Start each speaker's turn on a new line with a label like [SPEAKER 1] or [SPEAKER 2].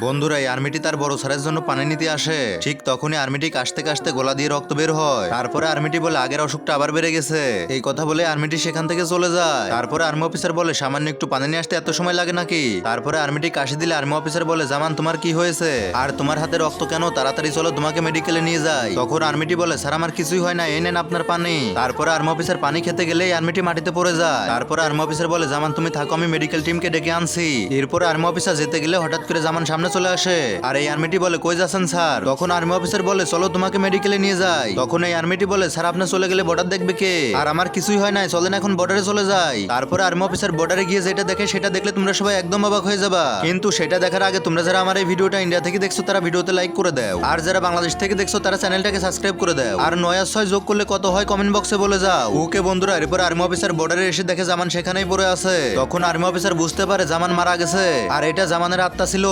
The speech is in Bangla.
[SPEAKER 1] বন্ধুরা, এই আর্মিটি তার বড় স্যারের জন্য পানি নিতে আসে। ঠিক তখনই আর্মিটি কাশতে কাশতে গলা দিয়ে রক্ত বের হয়। তারপরে আর্মিটি বলে, আগের অসুখটা আবার বেড়ে গেছে। এই কথা বলে আর্মিটি সেখান থেকে চলে যায়। তারপরে আর্মি অফিসার বলে, সামান্য একটু পানি নিয়ে আসতে এত সময় লাগে নাকি? তারপরে আর্মিটি কাশি দিলে আর্মি অফিসার বলে, জামান, তোমার কি হয়েছে? আর তোমার হাতে রক্ত কেন? তাড়াতাড়ি চলো, তোমাকে মেডিকেলে নিয়ে যাই। তখন আর্মিটি বলে, স্যার, আমার কিছুই হয় না, এই নেন আপনার পানি। তারপরে আর্মি অফিসার পানি খেতে গেলেই আর্মিটি মাটিতে পড়ে যায়। তারপরে আর্মি অফিসার বলে, জামান, তুমি থাকো, আমি মেডিকেল টিমকে ডেকে আনছি। এরপরে আর্মি অফিসার যেতে গেলে হঠাৎ করে জামান সামনে চলে আসে। আর এই আর্মিটি বলে, কই যাচ্ছেন স্যার? তখন আর্মি অফিসার বলে, চলো তোমাকে মেডিকেলে নিয়ে যাই। তখন এই আর্মিটি বলে, স্যার, আপনি চলে গেলে বর্ডার দেখবে কে? আর আমার কিছুই হয় নাই, চলেন এখন বর্ডারে চলে যাই। তারপরে আর্মি অফিসার বর্ডারে গিয়ে যেটা দেখে, সেটা দেখলে তোমরা সবাই একদম অবাক হয়ে যাবা। কিন্তু সেটা দেখার আগে তোমরা যারা আমার এই ভিডিওটা ইন্ডিয়া থেকে দেখছ, তারা ভিডিওতে লাইক করে দাও। আর যারা বাংলাদেশ থেকে দেখছ, তারা চ্যানেলটাকে সাবস্ক্রাইব করে দাও। আর নয় আর ছয় যোগ করলে কত হয় কমেন্ট বক্সে বলে যাও। ওকে বন্ধুরা, এরপর আর্মি অফিসার বর্ডারে এসে দেখে জামান সেখানেই পড়ে আছে। তখন আর্মি অফিসার বুঝতে পারে জামান মারা গেছে। আর এটা জামানের আত্মা ছিল।